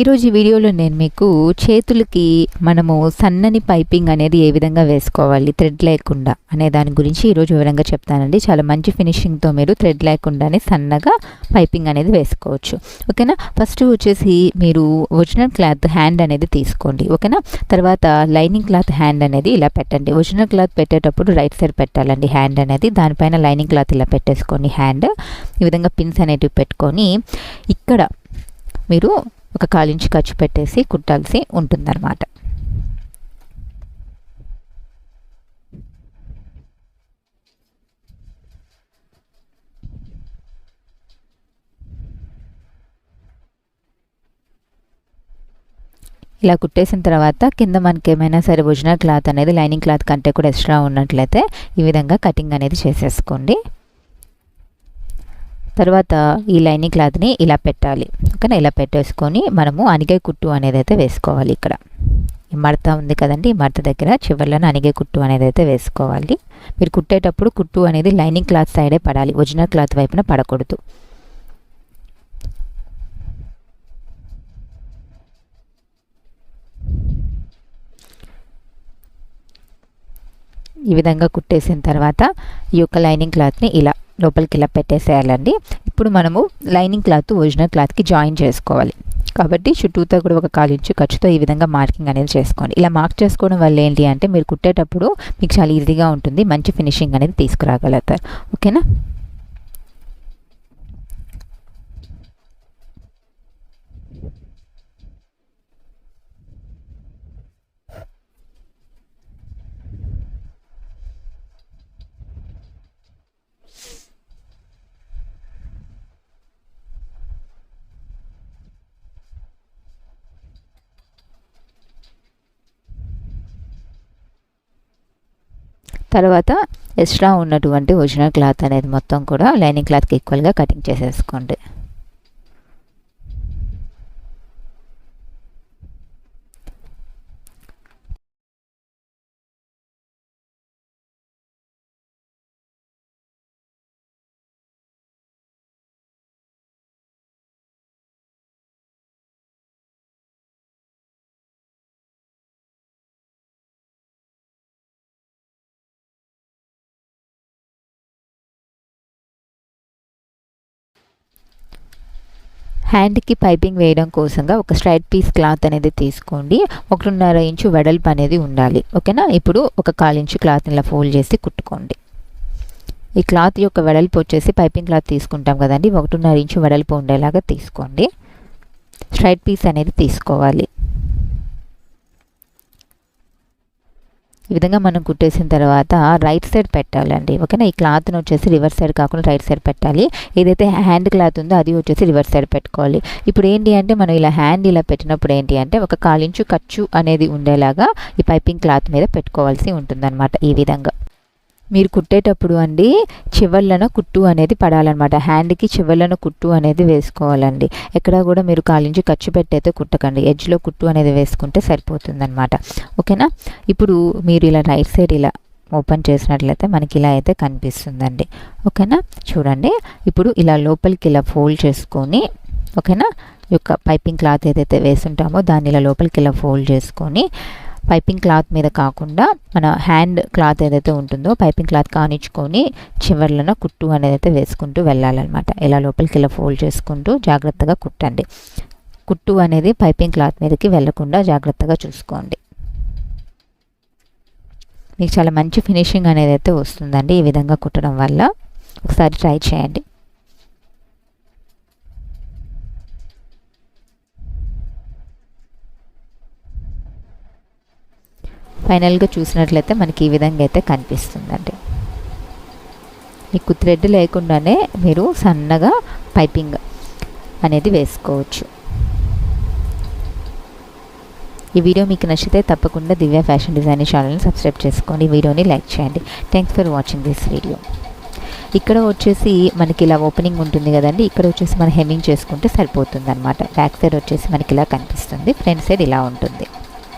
ఈరోజు ఈ వీడియోలో నేను మీకు చేతులకి మనము సన్నని పైపింగ్ అనేది ఏ విధంగా వేసుకోవాలి థ్రెడ్ లేకుండా అనే దాని గురించి ఈరోజు వివరంగా చెప్తానండి. చాలా మంచి ఫినిషింగ్తో మీరు థ్రెడ్ లేకుండానే సన్నగా పైపింగ్ అనేది వేసుకోవచ్చు. ఓకేనా? ఫస్ట్ వచ్చేసి మీరు ఒరిజినల్ క్లాత్ హ్యాండ్ అనేది తీసుకోండి. ఓకేనా? తర్వాత లైనింగ్ క్లాత్ హ్యాండ్ అనేది ఇలా పెట్టండి. ఒరిజినల్ క్లాత్ పెట్టేటప్పుడు రైట్ సైడ్ పెట్టాలండి హ్యాండ్ అనేది. దానిపైన లైనింగ్ క్లాత్ ఇలా పెట్టేసుకోండి హ్యాండ్. ఈ విధంగా పిన్స్ అనేటివి పెట్టుకొని ఇక్కడ మీరు ఒక కాలించి ఖర్చు పెట్టేసి కుట్టాల్సి ఉంటుందన్నమాట. ఇలా కుట్టేసిన తర్వాత కింద మనకి ఏమైనా సరే ఒరిజినల్ క్లాత్ అనేది లైనింగ్ క్లాత్ కంటే కూడా ఎక్స్ట్రా ఉన్నట్లయితే ఈ విధంగా కటింగ్ అనేది చేసేసుకోండి. తర్వాత ఈ లైనింగ్ క్లాత్ని ఇలా పెట్టాలి. ఓకేనా? ఇలా పెట్టేసుకొని మనము అనిగే కుట్టు అనేది అయితే వేసుకోవాలి ఇక్కడ. మడత ఉంది కదండి మడత దగ్గర చివరిలోనే అనిగే కుట్టు అనేది అయితే వేసుకోవాలి. మీరు కుట్టేటప్పుడు కుట్టు అనేది లైనింగ్ క్లాత్ సైడే పడాలి ఒరిజినల్ క్లాత్ వైపున పడకూడదు. ఈ విధంగా కుట్టేసిన తర్వాత ఈ యొక్క లైనింగ్ క్లాత్ని ఇలా లోపలికి ఇలా పెట్టేసేయాలండి. ఇప్పుడు మనము లైనింగ్ క్లాత్ ఒరిజినల్ క్లాత్కి జాయిన్ చేసుకోవాలి. కాబట్టి చుట్టూతో కూడా ఒక కాలు ఇంచు ఖర్చుతో ఈ విధంగా మార్కింగ్ అనేది చేసుకోండి. ఇలా మార్క్ చేసుకోవడం వల్ల ఏంటి అంటే మీరు కుట్టేటప్పుడు మీకు చాలా ఈజీగా ఉంటుంది. మంచి ఫినిషింగ్ అనేది తీసుకురాగలుగుతారు. ఓకేనా? తర్వాత ఎక్స్ట్రా ఉన్నటువంటి ఒరిజినల్ క్లాత్ అనేది మొత్తం కూడా లైనింగ్ క్లాత్కి ఈక్వల్గా కటింగ్ చేసేసుకోండి. హ్యాండ్కి పైపింగ్ వేయడం కోసంగా ఒక స్ట్రైట్ పీస్ క్లాత్ అనేది తీసుకోండి. ఒకటిన్నర ఇంచు వెడల్పు అనేది ఉండాలి. ఓకేనా? ఇప్పుడు ఒక కాలు ఇంచు క్లాత్ని ఇలా ఫోల్డ్ చేసి కుట్టుకోండి. ఈ క్లాత్ యొక్క వెడల్పు వచ్చేసి పైపింగ్ క్లాత్ తీసుకుంటాం కదండి. ఒకటిన్నర ఇంచు వెడల్పు ఉండేలాగా తీసుకోండి. స్ట్రైట్ పీస్ అనేది తీసుకోవాలి. ఈ విధంగా మనం కుట్టేసిన తర్వాత రైట్ సైడ్ పెట్టాలండి. ఓకేనా? ఈ క్లాత్ను వచ్చేసి రివర్స్ సైడ్ కాకుండా రైట్ సైడ్ పెట్టాలి. ఏదైతే హ్యాండ్ క్లాత్ ఉందో అది వచ్చేసి రివర్స్ సైడ్ పెట్టుకోవాలి. ఇప్పుడు ఏంటి అంటే మనం ఇలా హ్యాండ్ ఇలా పెట్టినప్పుడు ఏంటి అంటే ఒక కాలించు ఖర్చు అనేది ఉండేలాగా ఈ పైపింగ్ క్లాత్ మీద పెట్టుకోవాల్సి ఉంటుందన్నమాట ఈ విధంగా. మీరు కుట్టేటప్పుడు అండి చివర్లను కుట్టు అనేది పడాలన్నమాట. హ్యాండ్కి చివర్లను కుట్టు అనేది వేసుకోవాలండి. ఎక్కడ కూడా మీరు కాలించి ఖర్చు పెట్టయితే కుట్టకండి. ఎడ్జ్లో కుట్టు అనేది వేసుకుంటే సరిపోతుందన్నమాట. ఓకేనా? ఇప్పుడు మీరు ఇలా రైట్ సైడ్ ఇలా ఓపెన్ చేసినట్లయితే మనకి ఇలా అయితే కనిపిస్తుందండి. ఓకేనా? చూడండి. ఇప్పుడు ఇలా లోపలికి ఇలా ఫోల్డ్ చేసుకొని ఓకేనా? యొక్క పైపింగ్ క్లాత్ ఏదైతే వేసుంటామో దాన్ని ఇలా లోపలికి ఇలా ఫోల్డ్ చేసుకొని పైపింగ్ క్లాత్ మీద కాకుండా మన హ్యాండ్ క్లాత్ ఏదైతే ఉంటుందో పైపింగ్ క్లాత్ కానిచ్చుకొని చివర్లను కుట్టు అనేది అయితే వేసుకుంటూ వెళ్ళాలన్నమాట. ఇలా లోపలికి ఇలా ఫోల్డ్ చేసుకుంటూ జాగ్రత్తగా కుట్టండి. కుట్టు అనేది పైపింగ్ క్లాత్ మీదకి వెళ్ళకుండా జాగ్రత్తగా చూసుకోండి. మీకు చాలా మంచి ఫినిషింగ్ అనేది అయితే వస్తుందండి ఈ విధంగా కుట్టడం వల్ల. ఒకసారి ట్రై చేయండి. ఫైనల్గా చూసినట్లయితే మనకి ఈ విధంగా అయితే కనిపిస్తుందండి. మీకు థ్రెడ్ లేకుండానే మీరు సన్నగా పైపింగ్ అనేది వేసుకోవచ్చు. ఈ వీడియో మీకు నచ్చితే తప్పకుండా దివ్య ఫ్యాషన్ డిజైనింగ్ ఛానల్ని సబ్స్క్రైబ్ చేసుకోండి. ఈ వీడియోని లైక్ చేయండి. Thanks for watching this video ఇక్కడ వచ్చేసి మనకి ఇలా ఓపెనింగ్ ఉంటుంది కదండి. ఇక్కడ వచ్చేసి మనం హెమ్మింగ్ చేసుకుంటే సరిపోతుంది అనమాట బ్యాక్ సైడ్ వచ్చేసి మనకి ఇలా కనిపిస్తుంది. ఫ్రంట్ సైడ్ ఇలా ఉంటుంది.